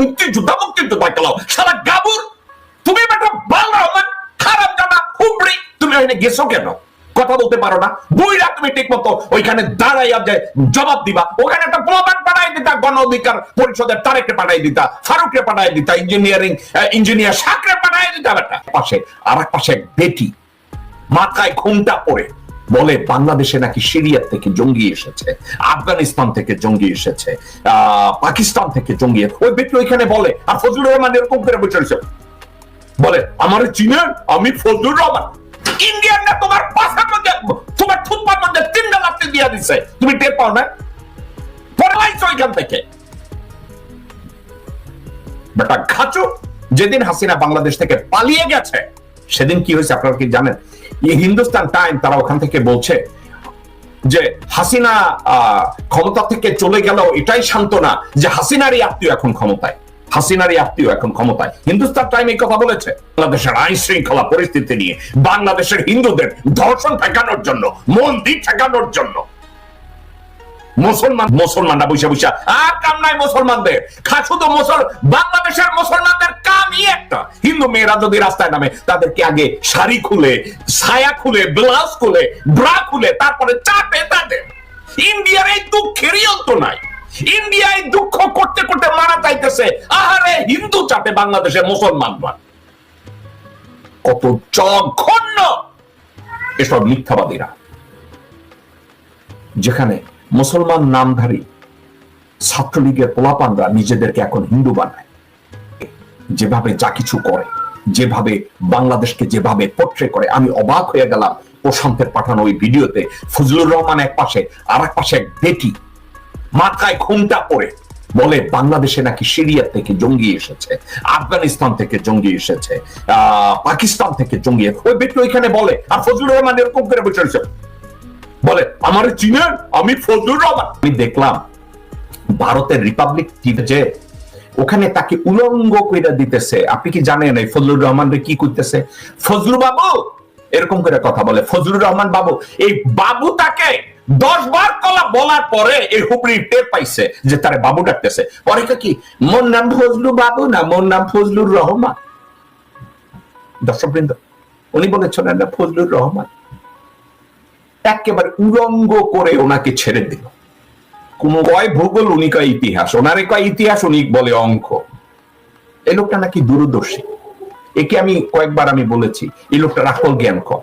মুক্তিযোদ্ধা মুক্তিযোদ্ধা চালাও সারা গাবুর, তুমি বাল খারাপ হুবড়ি তুমি ওখানে গেছো কেন? কথা বলতে পারো না। তুমি ঠিক মতো ওইখানে দাঁড়াইয়া যে জবাব দিবা। ওখানে একটা প্রমাণ পাঠাই দিতা, গণ অধিকার পরিষদের তারেককে পাঠাই দিতা, ফারুককে পাঠাই দিতা, ইঞ্জিনিয়ারিং ইঞ্জিনিয়ার সাকরে পাঠাই দিতা পাশে আর পাশে বেটি, মাথায় ঘুমটা পড়ে। বলে বাংলাদেশে নাকি সিরিয়ার থেকে জঙ্গি এসেছে, আফগানিস্তান থেকে জঙ্গি এসেছে পাকিস্তান থেকে জঙ্গি ওই ব্যক্তি ওইখানে বলে, আর ফজলুর রহমান এরকম করে বসে। বলে, আমার চিনেন? আমি ফজলুর রহমান। তোমার পাশার মধ্যে তোমার থুতপার মধ্যে দিয়ে দিছে। তুমি টের পাও না? থেকে। বেটা যেদিন হাসিনা বাংলাদেশ থেকে পালিয়ে গেছে, সেদিন কি হয়েছে আপনারা কি জানেন? হিন্দুস্তান টাইম তারা ওখান থেকে বলছে যে হাসিনা ক্ষমতা থেকে চলে গেল এটাই সান্ত্বনা যে হাসিনারই আত্মীয় এখন ক্ষমতায়। হাসিনারই আত্মীয় এখন ক্ষমতায়। হিন্দুস্তান টাইম এই কথা বলেছে। বাংলাদেশের আইন শৃঙ্খলা পরিস্থিতি নিয়ে বাংলাদেশের হিন্দুদের ধর্ষণ ঠেকানোর জন্য, মন্দির ঠেকানোর জন্য। মুসলমান, মুসলমানরা বৈশা বৈশা আর কাম নাই মুসলমানদের। খা, শুধু মুসল, বাংলাদেশের মুসলমানদের কামই একটা। হিন্দু মেয়েরা যদি রাস্তায় নামে, তাদেরকে আগে শাড়ি খুলে, ছায়া খুলে, ব্লাউজ খুলে, ব্রা খুলে, তারপরে চাপে তাদের। ইন্ডিয়ার এই দুঃখেরই অন্ত নাই। ইন্ডিয়ায় দুঃখ করতে করতে মারা যাইতেছে। আহারে, হিন্দু চাপে বাংলাদেশে মুসলমানরা। কত জঘন্য এসব মিথ্যাবাদীরা। যেখানে মুসলমান নামধারী ছাত্রলীগের পোলাপানরা নিজেদেরকে এখন হিন্দু বানায় যেভাবে যা কিছু করে, যেভাবে বাংলাদেশকে যেভাবে পোট্রে করে, আমি অবাক হয়ে গেলাম প্রশান্তের পাঠানো ওই ভিডিওতে ফজলুর রহমান এক পাশে আর এক পাশে এক বেটি মাথায় ঘুমটা পড়ে বলে, বাংলাদেশে নাকি সিরিয়া থেকে জঙ্গি এসেছে, আফগানিস্তান থেকে জঙ্গি এসেছে পাকিস্তান থেকে জঙ্গি ওই বেটি ওইখানে বলে, আর ফজলুর রহমান এরকম করে বসে। বলে, আমার চিনেন আমি ফজলুর রহমান। আমি দেখলাম, ভারতের রিপাবলিক টিভিতে ওখানে তাকে উলঙ্গ কইরা দিতেছে। আপনি কি জানেন এই ফজলুর রহমান কি করতেছে ফজলু বাবু! এরকম করে কথা বলে, ফজলুর রহমান বাবু! এই বাবু তাকে দশ বার কলা বলার পরে এই হুবড়ি টের পাইছে যে তার বাবু ডাকতেছে। পরে কে, মোর নাম ফজলু বাবু না, মোর নাম ফজলুর রহমান। দর্শকবৃন্দ, উনি বলেছেন ফজলুর রহমান। একেবারে উলঙ্গ করে ওনাকে ছেড়ে দিল। কোন কয় ভূগোল উনি কয় ইতিহাস। ওনারে কয় ইতিহাস উনি বলে অঙ্ক। এই লোকটা নাকি দূরদর্শী। একে আমি কয়েকবার আমি বলেছি, এই লোকটা রাখল জ্ঞান কম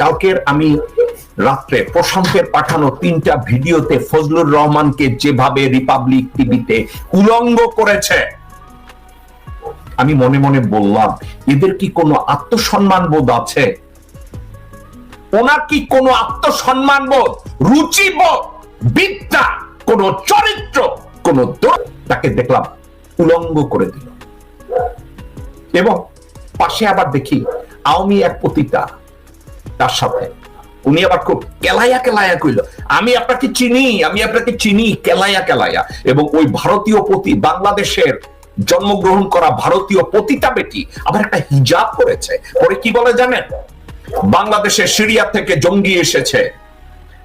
কালকের আমি রাত্রে প্রশান্তের পাঠানো তিনটা ভিডিওতে ফজলুর রহমানকে যেভাবে রিপাবলিক টিভিতে উলঙ্গ করেছে, আমি মনে মনে বললাম, এদের কি কোনো আত্মসম্মান বোধ আছে? ওনার কি কোনো আত্মসম্মান বোধ রুচিবোধ বিদ্যা, কোন চরিত্র, কোন তাকে দেখলাম উলঙ্গ করে দিল। এবং পাশে আবার দেখি আওয়ামী এক পতিতা, তার সাথে। উনি আবার খুব কেলাইয়া কেলাইয়া কইল, আমি আপনাকে চিনি, আমি আপনাকে চিনি, কেলাইয়া কেলাইয়া। এবং ওই ভারতীয় পতি, বাংলাদেশের জন্মগ্রহণ করা ভারতীয় পতিতা বেটি আবার একটা হিজাব করেছে। পরে কি বলে জানেন? বাংলাদেশে সিরিয়া থেকে জঙ্গি এসেছে।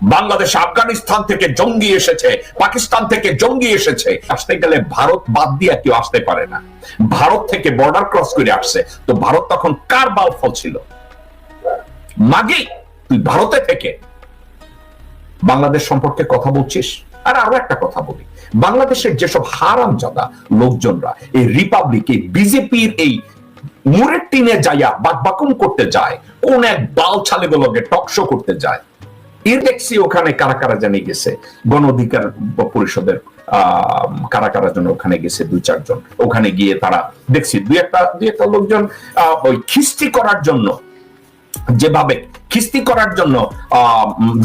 বাংলাদেশ আফগানিস্তান থেকে জঙ্গি এসেছে। পাকিস্তান থেকে জঙ্গি এসেছে। আসতে গেলে ভারত বাদ দিয়ে কেউ আসতে পারে না। ভারত থেকে বর্ডার ক্রস করে আসছে। তো ভারত তখন কার বাল ফল ছিল? মাগি, তুই ভারতে থেকে। বাংলাদেশ সম্পর্কে কথা বলছিস? আর আরও একটা কথা বলি। বাংলাদেশের যেসব হারাম হারামজাদা লোকজনরা, এই রিপাবলিক, এই বিজেপির এই মুরের টিনে যাইয়া বাকবাকুম করতে যায়, কোন এক বাল ছালেগুলোকে টকশো করতে যায়। এর দেখছি ওখানে কারা কারা জানি গেছে, গণ অধিকার পরিষদের কারা কারা ওখানে গেছে চারজন। ওখানে গিয়ে তারা দেখছি দুই একটা দুই একটা লোকজন ওই খিস্তি করার জন্য, যেভাবে খিস্তি করার জন্য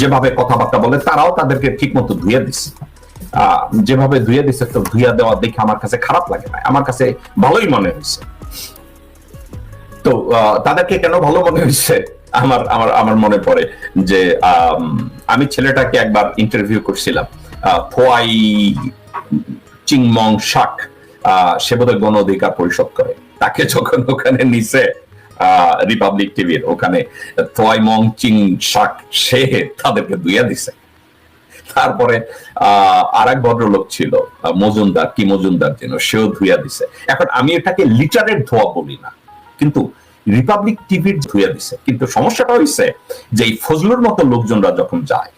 যেভাবে কথাবার্তা বলে, তারাও তাদেরকে ঠিক মতো ধুয়ে দিচ্ছে যেভাবে ধুয়ে দিচ্ছে তো ধুইয়া দেওয়া দেখে আমার কাছে খারাপ লাগে না। আমার কাছে ভালোই মনে হয়েছে। তো তাদেরকে কেন ভালো মনে হয়েছে? আমার আমার আমার মনে পড়ে যে, আমি ছেলেটাকে একবার ইন্টারভিউ করছিলাম। ফোয়াই চিংমং শাক সে বোধহয় গণ অধিকার পরিষদ করে। তাকে যখন ওখানে নিছে রিপাবলিক টিভির ওখানে থয় মং চিং শাক, সে তাদেরকে দুইয়া দিছে। তারপরে আর এক ভদ্রলোক ছিল, মজুমদার, কি মজুমদার যেন, সেও ধুইয়া দিছে। এখন আমি এটাকে লিটারের ধোয়া বলি না। কিন্তু রিপাবলিক টিভির ধুইয়া দিছে। কিন্তু সমস্যাটা হয়েছে যে এই ফজলুর মতো লোকজনরা যখন যায়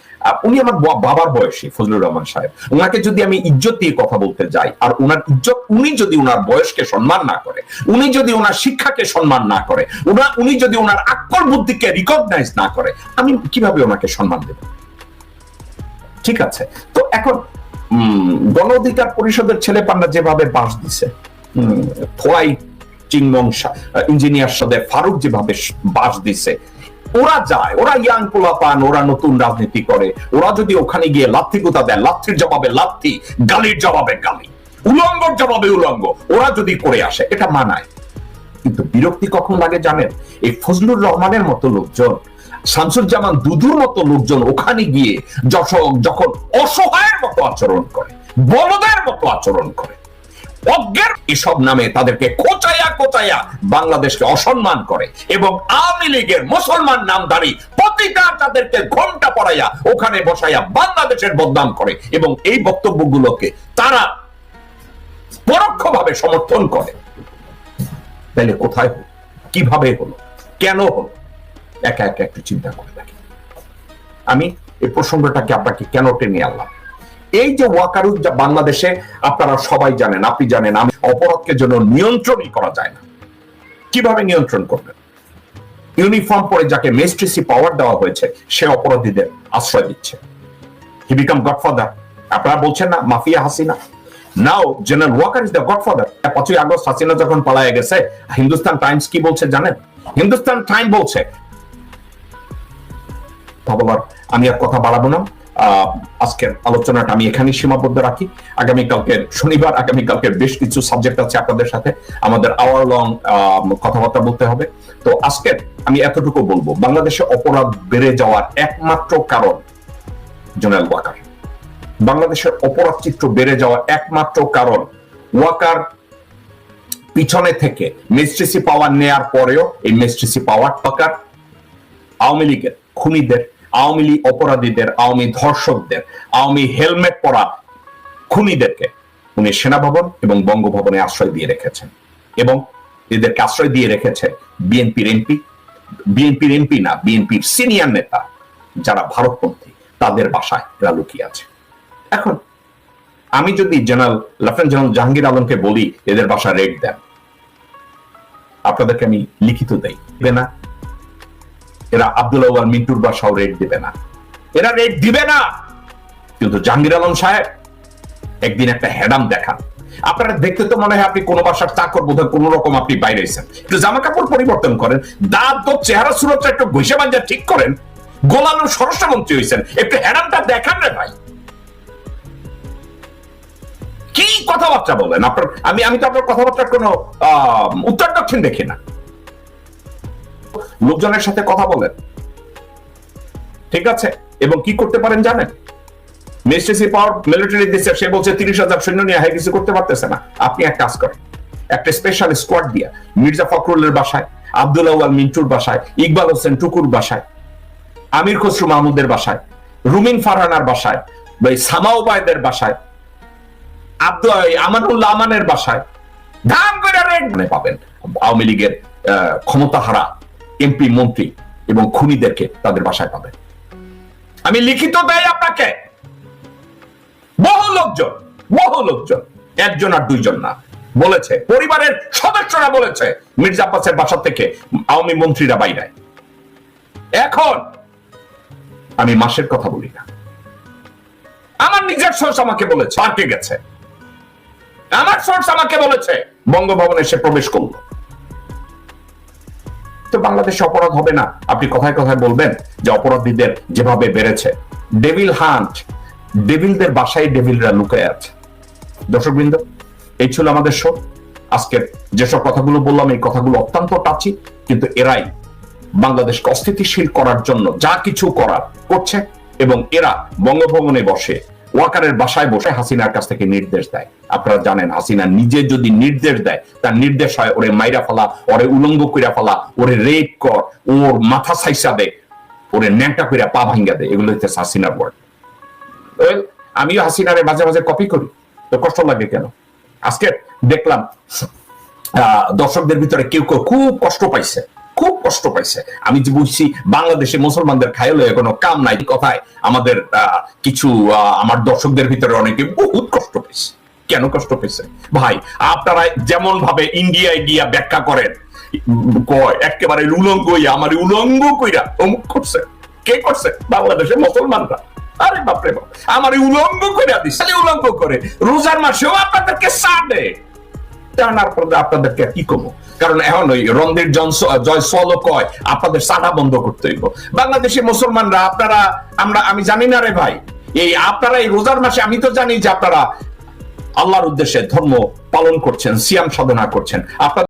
উনি আমার বাবার বয়সী, ফজলুর রহমান সাহেব। ওনাকে যদি আমি ইজ্জত দিয়ে কথা বলতে যাই, আর ওনার ইজ্জত, উনি যদি ওনার বয়সকে সম্মান না করে, উনি যদি ওনার শিক্ষাকে সম্মান না করে, উনা, উনি যদি ওনার আক্কল বুদ্ধিকে রিকগনাইজ না করে, আমি কীভাবে ওনাকে সম্মান দেব? ঠিক আছে? তো এখন গণ অধিকার পরিষদের ছেলে পান্ডা যেভাবে বাস দিছে ফোয়াই চিংমং ইঞ্জিনিয়ার সাথে ফারুক যেভাবে বাস দিছে, ওরা যায়, ওরা ইয়াং পোলা পান ওরা নতুন রাজনীতি করে। ওরা যদি ওখানে গিয়ে লাথি গুতা দেয়, লাথির জবাবে লাথি, গালির জবাবে গালি, উলঙ্গর জবাবে উলঙ্গ, ওরা যদি করে আসে, এটা মানায়। কিন্তু বিরক্তি কখন লাগে জানেন? এই ফজলুর রহমানের মতো লোকজন, শামসুজ্জামান দুদুর মতো লোকজন ওখানে গিয়ে যখন অসহায়ের মতো আচরণ করে, বলদের মতো আচরণ করে অজ্ঞের এসব নামে তাদেরকে কোচাইয়া কোচাইয়া বাংলাদেশকে অসম্মান করে এবং আওয়ামী লীগের মুসলমান নামধারী প্রতিটা তাদেরকে ঘণ্টা পড়াইয়া ওখানে বসাইয়া বাংলাদেশের বদনাম করে এবং এই বক্তব্যগুলোকে তারা পরোক্ষভাবে সমর্থন করে। তাহলে কোথায় হলো? কীভাবে হলো? কেন হলো? একা একা একটু চিন্তা করে দেখি। আমি এই প্রসঙ্গটাকে আপনাকে কেন টেনে আনলাম? এই যে ওয়াকারুজ বাংলাদেশে আপনারা সবাই জানেন, আপনি জানেন, আমি অপরাধকে জন্য নিয়ন্ত্রণই করা যায় না। কীভাবে নিয়ন্ত্রণ করবেন? ইউনিফর্ম পরে যাকে মেস্ট্রিসি পাওয়ার দেওয়া হয়েছে, সে অপরাধীদের আশ্রয় দিচ্ছে। হি বিকাম গডফাদার আপনারা বলছেন না, mafia Hasina. Now general Waker is the godfather পাঁচই আগস্ট হাসিনা যখন পালায় গেছে, হিন্দুস্তান টাইমস কি বলছে জানেন? হিন্দুস্তান টাইম বলছে আমি আর কথা বাড়াবো না। আজকের আলোচনাটা আমি এখানেই সীমাবদ্ধ রাখি। আগামীকালকের শনিবার আগামীকালকের বেশ কিছু সাবজেক্ট আছে আপনাদের সাথে। আমাদের আওয়ার লং কথাবার্তা বলতে হবে। তো আজকের আমি এতটুকু বলব, বাংলাদেশে অপরাধ বেড়ে যাওয়ার একমাত্র কারণ জেনারেল ওয়াকার। বাংলাদেশের অপরাধ চিত্র বেড়ে যাওয়ার একমাত্র কারণ ওয়াকার পিছনে থেকে মেস্ট্রিসি পাওয়ার নেয়ার পরেও এই মেস্ট্রিসি পাওয়ার ওয়াকার আওয়ামী লীগের খুনিদের আওয়ামী লীগ অপরাধীদের, আওয়ামী ধর্ষকদের, আওয়ামী হেলমেট পরা খুনিদেরকে উনি সেনাভবন এবং বঙ্গভবনে আশ্রয় দিয়ে রেখেছেন। এবং এদেরকে আশ্রয় দিয়ে রেখেছে বিএনপির এমপি বিএনপির এমপি না, বিএনপির সিনিয়র নেতা যারা ভারতপন্থী, তাদের বাসায় এরা লুকিয়ে আছে। এখন আমি যদি জেনারেল, লেফটেন্যান্ট জেনারেল জাহাঙ্গীর আলমকে বলি, এদের বাসা রেড দেন। আপনাদেরকে আমি লিখিত দেই। না এরা আব্দুল আওয়াল মিন্টুর বাসাও রেট দিবে না। এরা রেট দিবে না। কিন্তু জাহাঙ্গীর আলম সাহেব একদিন একটা হেডাম দেখান। আপনারা দেখতে তো মনে হয় আপনি কোন বাসার চাকর বোধ হয় কোন রকম আপনি বাইরে এসেছেন একটু জামা কাপড় পরিবর্তন করেন, দাঁত তো চেহারা সুরতটা একটু ঘষে বাঞ্জা ঠিক করেন। গোলানো স্বরাষ্ট্রমন্ত্রী হয়েছেন। একটু হেডামটা দেখান রে ভাই। কি কথাবার্তা বলেন? আপনার আমি আমি তো আপনার কথাবার্তার কোনো উত্তর দক্ষিণ দেখি না। লোকজনের সাথে কথা বলেন। ঠিক আছে? এবং কি করতে পারেন জানেন? পাওয়ার মিলিটারি দিচ্ছে সে বলছে তিরিশ হাজার সৈন্য নিয়ে হাই কিছু করতে পারতেছে না। আপনি এক কাজ করেন। একটা স্পেশাল স্কোয়াড দিয়া মির্জা ফখরুলের বাসায়, আব্দুল আওয়াল মিন্টুর বাসায়, ইকবাল হোসেন টুকুর বাসায়, আমির খসরু মাহমুদের বাসায়, রুমিন ফারহানার বাসায় বা এই সামাউবায়দের বাসায়, আব্দুল আমানুল্লাহ আমানের বাসায় করে রেড পাবেন। আওয়ামী লীগের ক্ষমতাহারা এমপি, মন্ত্রী এবং খুনিদেরকে তাদের বাসায় পাবেন আমি লিখিত দেয় আপনাকে। বহু লোকজন বহু লোকজন, একজন আর দুইজন না, বলেছে, পরিবারের সদস্যরা বলেছে, মির্জা আব্বাসের বাসা থেকে আওয়ামী মন্ত্রীরা বাইরে এখন আমি মাসের কথা বলি না। আমার নিজের সোর্স আমাকে বলেছে, পার্কে গেছে। আমার সোর্স আমাকে বলেছে, বঙ্গভবনে সে প্রবেশ করল। তো বাংলাদেশে অপরাধ হবে না। আপনি কথায় কথায় বলবেন যে অপরাধীদের যেভাবে বেড়েছে। ডেভিল হান্ট ডেভিলদের বাসায় ডেভিলরা লুকায় আছে। দর্শকবৃন্দ, এই ছিল আমাদের শো আজকের যেসব কথাগুলো বললাম, এই কথাগুলো অত্যন্ত টাচি কিন্তু এরাই বাংলাদেশকে অস্থিতিশীল করার জন্য যা কিছু করার করছে এবং এরা বঙ্গভবনে বসে ওয়াকারের বাসায় বসে হাসিনার কাছ থেকে নির্দেশ দেয়। আপনারা জানেন, হাসিনা নিজে যদি নির্দেশ দেয়, তার নির্দেশ হয় ওরে মাইরা ফেলা, ওরে উলঙ্গ কইরা ফেলা, ওরে রেপ কর, ওর মাথা সাইসা দে, ওরে ন্যাংটা কইরা পা ভাঙ্গা দে, এগুলো হচ্ছে হাসিনার ওয়ার্ড আমিও হাসিনারে মাঝে মাঝে কপি করি। তো কষ্ট লাগে কেন? আজকে দেখলাম দর্শকদের ভিতরে কেউ কেউ খুব কষ্ট পাইছে। খুব কষ্ট পাইছে। আমি যে বুঝছি, বাংলাদেশে মুসলমানদের খাইলে কোনো কাম নাই। কথায় আমাদের কিছু আমার দর্শকদের ভিতরে অনেকে বহুত কষ্ট পেয়েছে কেন কষ্ট পেয়েছে ভাই, আপনারা যেমন ভাবে ইন্ডিয়ায় গিয়া ব্যাখ্যা করেন, কয়, একেবারে উলঙ্গ আমার উলঙ্গ কইরা অমুক করছে। কে করছে? বাংলাদেশে মুসলমানরা। আরে বাপরে বাপ, আমার উলঙ্গ করে দিস উলঙ্গ করে। রোজার মাসেও আপনাদেরকে সাড়ে টানার পর আপনাদেরকে কি করব কারণ এখন ওই রণধীর জনস- জয় সল কয়, আপনাদের সাদা বন্ধ করতে হইব। বাংলাদেশি মুসলমানরা, আপনারা, আমরা, আমি জানি না রে ভাই। এই আপনারা এই রোজার মাসে, আমি তো জানি যে আপনারা আল্লাহর উদ্দেশ্যে ধর্ম পালন করছেন, সিয়াম সাধনা করছেন। আপনার